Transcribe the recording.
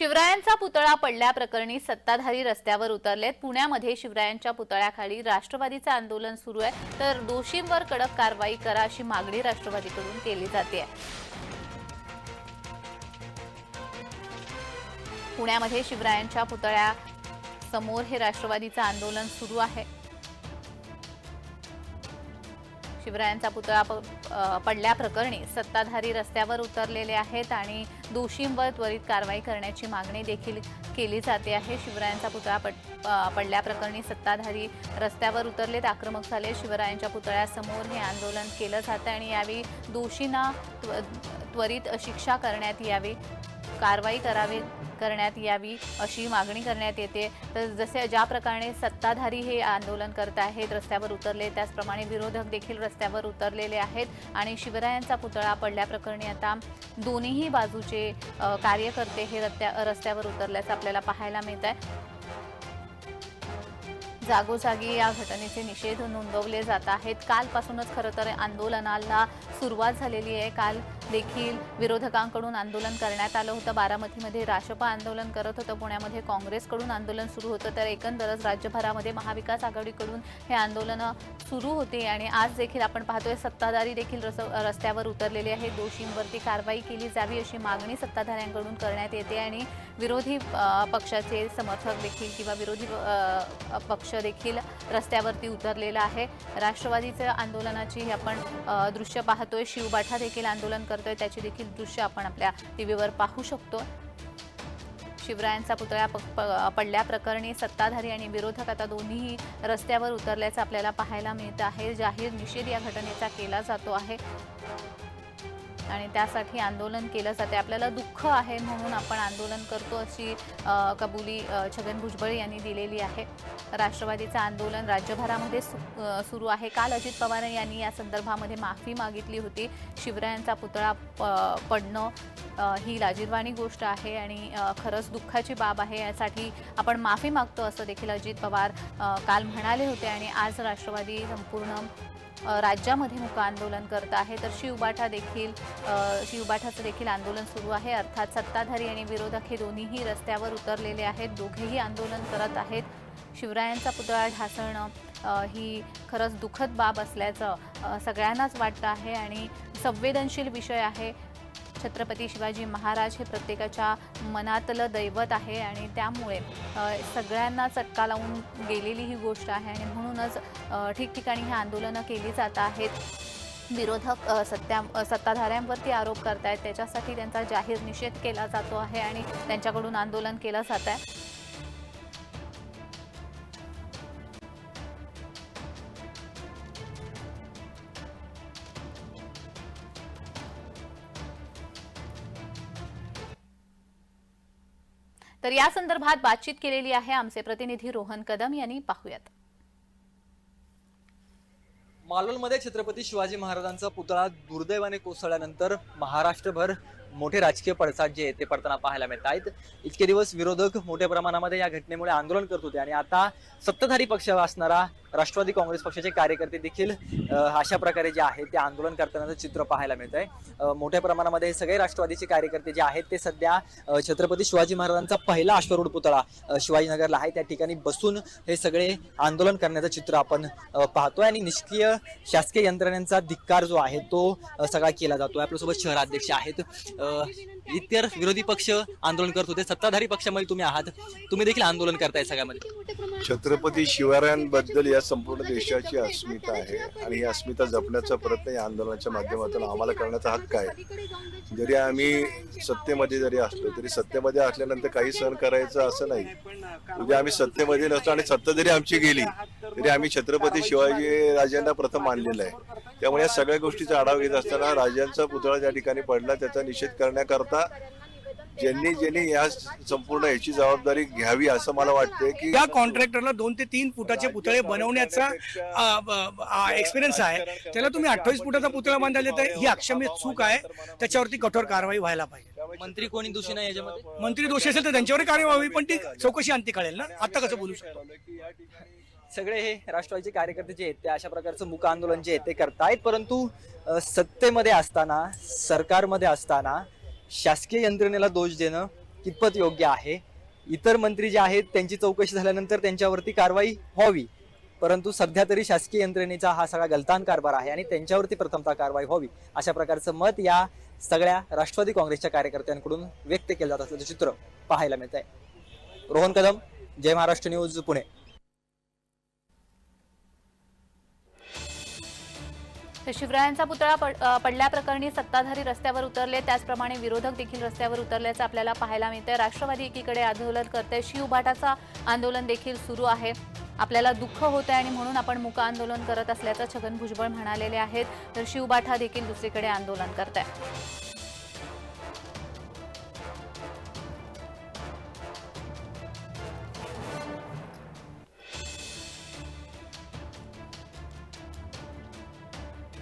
शिवरायांचा पुतळा पडल्याप्रकरणी सत्ताधारी रस्त्यावर उतरलेत. पुण्यामध्ये शिवरायांच्या पुतळ्याखाली राष्ट्रवादीचं आंदोलन सुरू आहे. तर दोषींवर कडक कारवाई करा अशी मागणी राष्ट्रवादीकडून केली जाते. पुण्यामध्ये शिवरायांच्या पुतळ्या समोर हे राष्ट्रवादीचं आंदोलन सुरू आहे. शिवरायांचा पुतळा प- पडल्याप्रकरणी सत्ताधारी रस्त्यावर उतरलेले आहेत आणि दोषींवर त्वरित कारवाई करण्याची मागणी देखील केली जाते आहे. शिवरायांचा पुतळा पड पडल्याप्रकरणी सत्ताधारी रस्त्यावर उतरलेत. आक्रमक झाले. शिवरायांच्या पुतळ्यासमोर हे आंदोलन केलं जातं आणि यावेळी दोषींना त्व- त्वरित शिक्षा करण्यात यावी. कारवाई करावी करण्यात यावी अशी मागणी करण्यात येते. तर जसे ज्या प्रकारे सत्ताधारी हे आंदोलन करत आहेत रस्त्यावर उतरले त्याचप्रमाणे विरोधक देखील रस्त्यावर उतरलेले आहेत आणि शिवरायांचा पुतळा पडल्याप्रकरणी आता दोन्हीही बाजूचे कार्यकर्ते हे रस्त्या रस्त्यावर उतरल्याचं आपल्याला पाहायला मिळत आहे. जागोजागी या घटनेचे निषेध नोंदवले जात आहेत. कालपासूनच खरं तर आंदोलनाला सुरुवात झालेली आहे. काल देखील विरोधकांकडून आंदोलन करण्यात आलं होतं. बारामतीमध्ये राष्ट्रपा आंदोलन करत होतं. पुण्यामध्ये काँग्रेसकडून आंदोलन सुरू होतं. तर एकंदरच राज्यभरामध्ये महाविकास आघाडीकडून हे आंदोलनं सुरू होते आणि आज देखील आपण पाहतोय सत्ताधारी देखील रस रस्त्यावर उतरलेले आहे दोषींवरती कारवाई केली जावी अशी मागणी सत्ताधाऱ्यांकडून करण्यात येते आणि विरोधी पक्षाचे समर्थक देखील किंवा विरोधी पक्ष देखील रस्त्यावरती उतरलेला आहे. राष्ट्रवादीच्या आंदोलनाची आपण दृश्य पाहतोय. शिवबाठा देखील आंदोलन करतोय त्याची देखील दृश्य आपण आपल्या टीव्हीवर पाहू शकतो. शिवरायांचा पुतळा प- प- पडल्याप्रकरणी सत्ताधारी आणि विरोधक आता दोन्हीही रस्त्यावर उतरल्याचं आपल्याला पाहायला मिळत आहे. जाहीर निषेध या घटनेचा केला जातो आहे. आणि त्यासाठी आंदोलन केलं जाते. आपल्याला दुःख आहे म्हणून आपण आंदोलन करतो अशी कबुली छगन भुजबळ यांनी दिलेली आहे. राष्ट्रवादीचं आंदोलन राज्यभरामध्ये सु- सुरू आहे. काल अजित पवार यांनी या संदर्भामध्ये माफी मागितली होती. शिवरायांचा पुतळा प- पडणं ही लाजीरवाणी गोष्ट आहे आणि खरंच दुःखाची बाब आहे. यासाठी आपण माफी मागतो असं देखील अजित पवार काल म्हणाले होते आणि आज राष्ट्रवादी संपूर्ण राज्यामध्ये मुका आंदोलन करत आहे तर शिवबाठा देखील शिवबाठाचं देखील आंदोलन सुरू आहे. अर्थात सत्ताधारी आणि विरोधक हे दोन्हीही रस्त्यावर उतरलेले आहेत. दोघेही आंदोलन करत आहेत. शिवरायांचा पुतळा ढासळणं ही खरंच दुःखद बाब असल्याचं सगळ्यांनाच वाटतं आहे. आणि संवेदनशील विषय आहे. छत्रपती शिवाजी महाराज हे प्रत्येकाच्या मनातलं दैवत आहे आणि त्यामुळे सगळ्यांना चटका लावून गेलेली ही गोष्ट आहे आणि म्हणूनच ठिकठिकाणी ही आंदोलनं केली जात आहेत. विरोधक सत्या सत्ताधाऱ्यांवरती आरोप करतायत. त्याच्यासाठी त्यांचा जाहीर निषेध केला जातो आहे आणि त्यांच्याकडून आंदोलन केलं जात आहे. तर या संदर्भात बातचीत केलेली आहे आमचे प्रतिनिधी रोहन कदम यांनी. पाहूयात. मालोलमध्ये छत्रपती शिवाजी महाराजांचा पुतळा दुर्दैवाने कोसळल्यानंतर महाराष्ट्रभर मोठे राजकीय पडसाद जे आहे ते पडताना पाहायला मिळत आहेत. इतके दिवस विरोधक मोठ्या प्रमाणामध्ये या घटनेमुळे आंदोलन करत होते आणि आता सत्ताधारी पक्ष असणारा राष्ट्रवादी काँग्रेस पक्षाचे कार्यकर्ते देखील अशा प्रकारे जे आहेत ते आंदोलन करतानाचं चित्र पाहायला मिळत आहे मोठ्या प्रमाणामध्ये हे सगळे राष्ट्रवादीचे कार्यकर्ते जे आहेत ते सध्या छत्रपती शिवाजी महाराजांचा पहिला अश्वरूढ पुतळा शिवाजीनगरला आहे. त्या ठिकाणी बसून हे सगळे आंदोलन करण्याचं चित्र आपण पाहतोय आणि निष्क्रिय शासकीय यंत्रणेचा धिक्कार जो आहे तो सगळा केला जातोय. आपल्यासोबत शहराध्यक्ष आहेत इतर विरोधी पक्ष आंदोलन करत होते. सत्ताधारी पक्षामध्ये तुम्ही आहात. तुम्ही देखील आंदोलन करताय सगळ्यामध्ये. छत्रपती शिवरायांबद्दल या संपूर्ण देशाची अस्मिता आहे आणि ही अस्मिता जपण्याचा प्रयत्न या आंदोलनाच्या माध्यमातून आम्हाला करण्याचा हक्क आहे. जरी आम्ही सत्तेमध्ये जरी असलो तरी सत्तेमध्ये असल्यानंतर काही सहन करायचं असं नाही. म्हणजे आम्ही सत्तेमध्ये नसतो आणि सत्ता जरी आमची गेली तरी आम्ही छत्रपती शिवाजी राजांना प्रथम मानलेलं आहे. त्यामुळे या सगळ्या गोष्टीचा आढावा घेत असताना राजांचा पुतळा ज्या ठिकाणी पडला त्याचा निषेध करण्याकरता ज्यांनी ज्यांनी या संपूर्ण याची जबाबदारी घ्यावी असं मला वाटतंय की या कॉन्ट्रॅक्टरला दोन ते तीन फुटाचे पुतळे बनवण्याचा एक्सपिरियन्स आहे. त्याला तुम्ही अठ्ठावीस फुटाचा पुतळा बांधायला तर ही अक्षम्य चूक आहे. त्याच्यावरती कठोर कारवाई व्हायला पाहिजे. मंत्री कोणी दोषी नाही याच्यामध्ये? मंत्री दोषी असेल तर त्यांच्यावर कारवाई व्हावी पण ती चौकशी अंती कळेल ना? आता कसं बोलू शकतो? सगळे हे राष्ट्रवादीचे कार्यकर्ते जे आहेत ते अशा प्रकारचं मुक आंदोलन जे आहे ते करतायत. परंतु सत्तेमध्ये असताना सरकारमध्ये असताना शासकीय यंत्रणेला दोष देणं कितपत योग्य आहे? इतर मंत्री जे आहेत त्यांची चौकशी झाल्यानंतर त्यांच्यावरती कारवाई व्हावी. परंतु सध्या तरी शासकीय यंत्रणेचा हा सगळा गलतान कारभार आहे आणि त्यांच्यावरती प्रथमतः कारवाई व्हावी अशा प्रकारचं मत या सगळ्या राष्ट्रवादी काँग्रेसच्या कार्यकर्त्यांकडून व्यक्त केलं जात असल्याचं चित्र पाहायला मिळत आहे रोहन कदम जय महाराष्ट्र न्यूज पुणे. तर शिवरायांचा पुतळा पड- पडल्याप्रकरणी सत्ताधारी रस्त्यावर उतरले. त्याचप्रमाणे विरोधक देखील रस्त्यावर उतरल्याचं आपल्याला पाहायला मिळतंय. राष्ट्रवादी एकीकडे आंदोलन करते शिवभाटाचा आंदोलन देखील सुरू आहे. आपल्याला दुःख होत आहे आणि म्हणून आपण मुका आंदोलन करत असल्याचं छगन भुजबळ म्हणालेले आहेत. तर शिवबाठा देखील दुसरीकडे आंदोलन करत आहे